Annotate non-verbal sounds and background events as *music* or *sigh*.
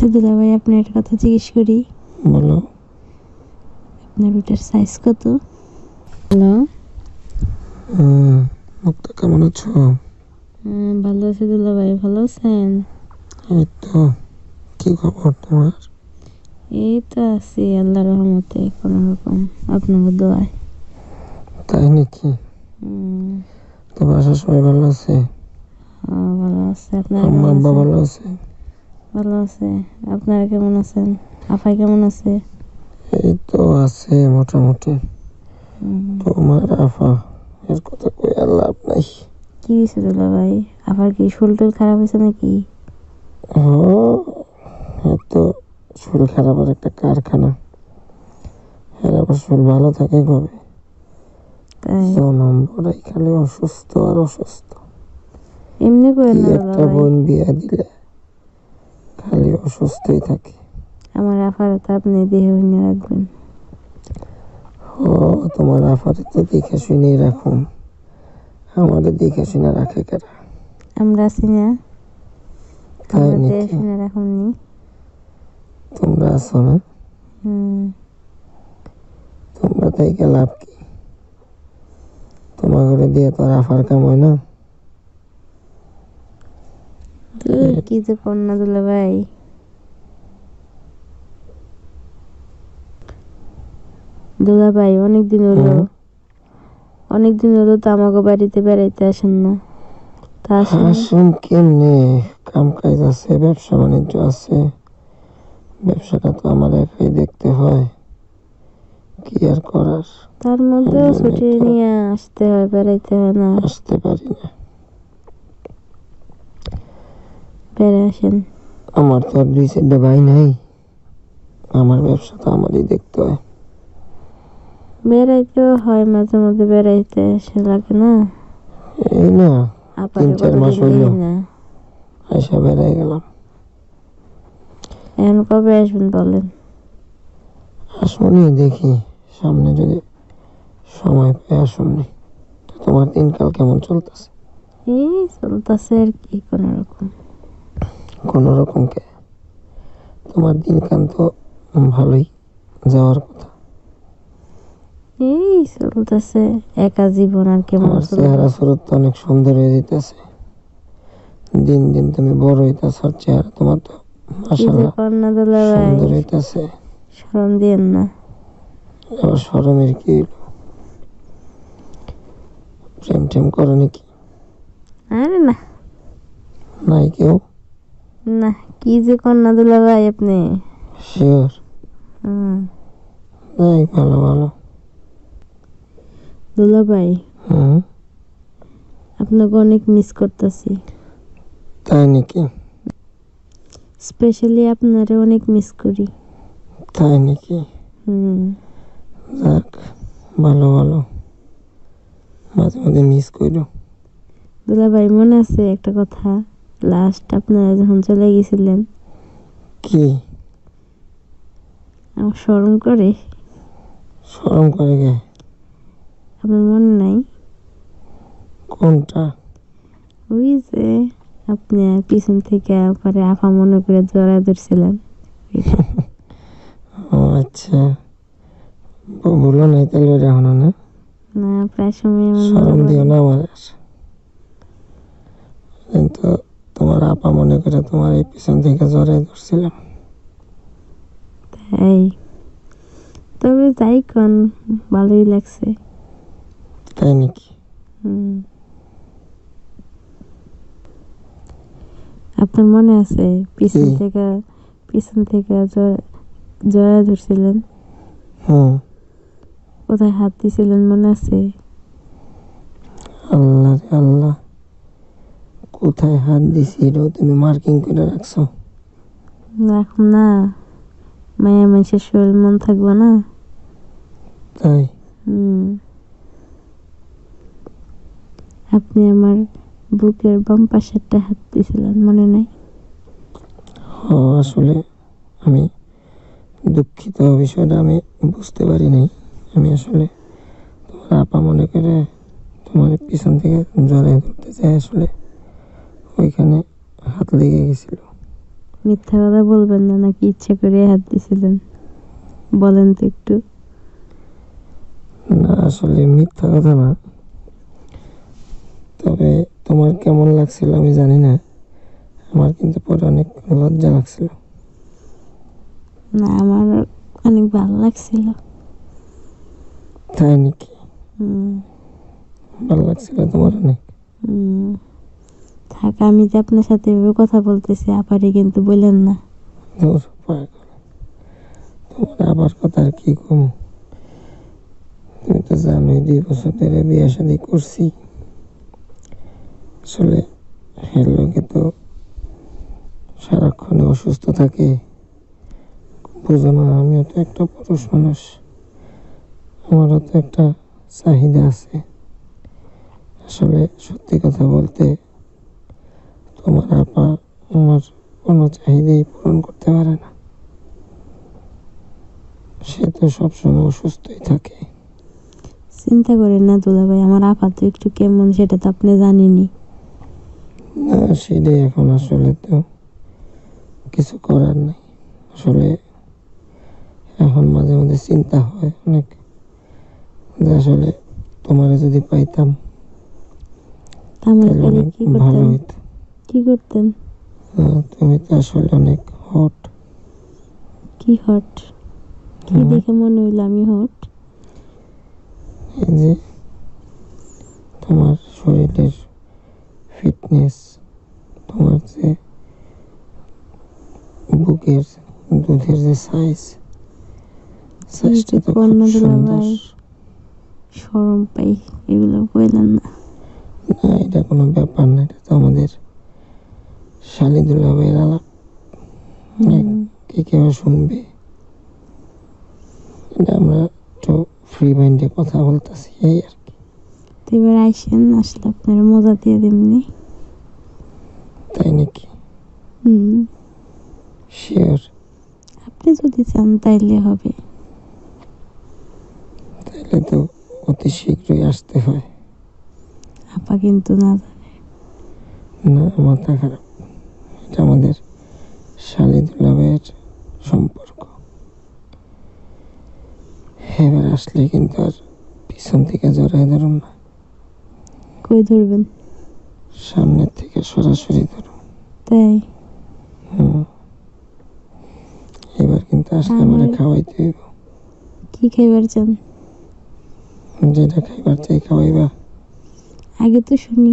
আচ্ছা দুলা ভাই আপনার একটা কথা জিজ্ঞেস করি। বলো। আপনার ওটার সাইজ কত? হ্যালো হুম মুক্তা কেমন আছো? ভালো আছি দুলা ভাই ভালো আছেন? এই তো কি খবর তোমার? এই তো আছি আল্লাহ রহমতে কোনো রকম আপনার দোয়ায়। তাই নাকি? হুম, তো বাসার সবাই ভালো আছে? হ্যাঁ, ভালো আছে আপনার আম্মা আব্বা ভালো আছে? ভালো আছে। আপনারা কেমন আছেন? আফাই কেমন আছে? এই তো আছে মোটামুটি। তোমার আফা এর কথা কই আর লাভ নাই। কি হয়েছে দুলা ভাই? আবার কি শরীর টুল খারাপ হয়েছে নাকি? ও এর তো শরীর খারাপের একটা কারখানা। এর আবার শরীর ভালো থাকে কবে? তাই। নম্বরাই খালি অসুস্থ আর অসুস্থ। এমনি করে না একটা বোন বিয়া দিলে? অসুস্থই থাকে। আমার আফার তো আপনি দেহ নিয়ে রাখবেন। ও তোমার আফারে তো দেখে শুনেই রাখুন। আমাদের দেখে শুনে রাখে কেরা? আমরা আছি না। তাই নাকি? শুনে রাখুননি। তোমরা আছো না? হুম। তোমরা তাই লাভ কি? তোমার ঘরে দিয়ে তো আর আফার কাম হয় না? কি যে কন্যা দুলা ভাই দুলা ভাই অনেকদিন হলো। অনেকদিন হলো তো আমাকে বাড়িতে বেড়াইতে আসেন না। তা আসেন? কেমনে? কাম কাজ আছে ব্যবসা বাণিজ্য আছে। ব্যবসাটা তো আমার একাই দেখতে হয়। কি আর করার? তার মধ্যেও ছুটি নিয়ে আসতে হয় বেড়াইতে হয় না। আসতে পারি না। বেড়ে আসেন। আমার তো আর দুই সাইডে ভাই নাই। আমার ব্যবসা তো আমারই দেখতে হয়। বেড়াইতেও হয় মাঝে মাঝে বেড়াইতে এসে লাগে না। এই না তিন চার মাস হইল। আইসা বেড়াই গেলাম। এখন কবে আসবেন বলেন? আসুনি দেখি। সামনে যদি সময় পাই আসুনি তোমার দিনকাল কেমন চলতেছে? এই চলতেছে আর কি কোনো রকম। কোনো রকম কে তোমার দিনকাল তো ভালোই যাওয়ার কথা। এই চলতেছে। একা জীবন আর কেমন চেহারা স্বরূপ তো অনেক সুন্দর হয়ে যেতেছে দিন দিন তুমি বড় হইতেছ আর চেহারা তোমার তো ভাই সুন্দর হইতেছে। শরম দিয়েন না। আবার সরমের কি? প্রেম টেম করো নাকি? আরে না। নাই কেউ? না কি যে কন্যা দুলা ভাই আপনি। শিওর হুম। নাই ভালো ভালো। দুলা ভাই হুম? আপনাকে অনেক মিস করতেছি। তাই নাকি? স্পেশালি আপনারে অনেক মিস করি। তাই নাকি? হুম। যাক ভালো ভালো। মাঝে মাঝে মিস করো দুলা ভাই মনে আছে একটা কথা? লাস্ট আপনারা যখন চলে গেছিলেন। কি? আমার স্মরণ করে। সরম করে গে আপনার মনে নাই। কোনটা? ওই যে আপনি পিছন থেকে পরে আফা মনে করে জড়া ধরছিলেন। *laughs* ও আচ্ছা। বলো নাই তাহলে ওটা এখনও না? না প্রায় সময় সরম দিও না আমার। কিন্তু তোমার আপা মনে করে তোমার এই পিছন থেকে জড়াই ধরছিলাম। তাই। তবে যাই কন ভালোই লাগছে। তাই নাকি হুম। আপনার মনে আছে পিছন থেকে পিছন থেকে জ- জড়া ধরছিলেন? হুম কোথায় হাত দিছিলেন মনে আছে? আল্লাহ আল্লাহ। কোথায় হাত দিছি এটাও তুমি মার্কিং করে রাখছো? রাখুন না। মায়া মানুষের শরীর মন থাকবে না? তাই? হুম। আপনি আমার বুকের বাম পাশেরটা হাত দিয়েছিলেন মনে নাই? ও আসলে আমি দুঃখিত বিষয়টা আমি বুঝতে পারি নাই আমি আসলে তোমার আপা মনে করে তোমার পিছন থেকে জড়াই ধরতে চাই আসলে ওইখানে হাত লেগে গেছিল। মিথ্যা কথা বলবেন না নাকি ইচ্ছে করে হাত দিছিলেন বলেন তো একটু। না আসলে মিথ্যা কথা না। তবে তোমার কেমন লাগছিল আমি জানি না। আমার কিন্তু পরে অনেক লজ্জা লাগছিল। না আমার অনেক ভালো লাগছিল। তাই নাকি? ভালো লাগছিল তোমার অনেক। থাক আমি যে আপনার সাথে এভাবে কথা বলতেছি আপারে কিন্তু বললেন না। দূর তোমার আবার কথা আর কি কম? তুমি তো জানোই দুই বছর ধরে বিয়ে শাদি করছি। আসলে লোকে তো সারাক্ষণে অসুস্থ থাকে। বুঝো না, আমিও তো একটা পুরুষ মানুষ। আমারও তো একটা চাহিদা আছে। আসলে সত্যি কথা বলতে তোমার আপা আমার কোনো চাহিদাই পূরণ করতে পারে না। সে তো সবসময় অসুস্থই থাকে। চিন্তা করেন না দুলা ভাই আমার আপা তো একটু কেমন সেটা তো আপনি জানেনই। না সেটাই এখন আসলে তো কিছু করার নাই। আসলে এখন মাঝে মাঝে চিন্তা হয় অনেক যে আসলে তোমারে যদি পাইতাম আমার তাহলে কি ভালো করতেন হইতো। কি করতেন? আহ, তুমি তো আসলে অনেক হট কি হট কি দেখে মনে হইল আমি হট এই যে তোমার শরীরের ফিটনেস তোমার যে বুকের দুধের যে সাইজ সাইজটা তো খুব সুন্দর। সরম পাই এগুলো বললেন না। না এটা কোনো ব্যাপার না এটা তো আমাদের শালিদুল্লাহ ভাইয়ের আলাপ হুম। কে কেউ শুনবে? এটা আমরা একটু ফ্রি মাইন্ডে কথা বলতেছি এই আর। তো এবার আইসেন আসলে আপনার মজা দিয়ে দিমনি তাই নাকি? হুম। শিওর আপনি যদি চান তাইলে হবে। তাইলে তো অতি শীঘ্রই আসতে হয়। আপা কিন্তু না জানে। না মাথা খারাপ। এটা আমাদের শালিদুল্লাহ ভাইয়ের সম্পর্ক। এবার আসলে কিন্তু আর পিছন থেকে জড়াই ধরুন না। কই ধরবেন। সামনের থেকে সরাসরি ধরুন। তাই। এবার কিন্তু আজকে আমার- আমার খাওয়াইতে হইব। কি খাইবার চান? যেটা খাইবার চাই খাওয়াইবা। আগে তো শুনি।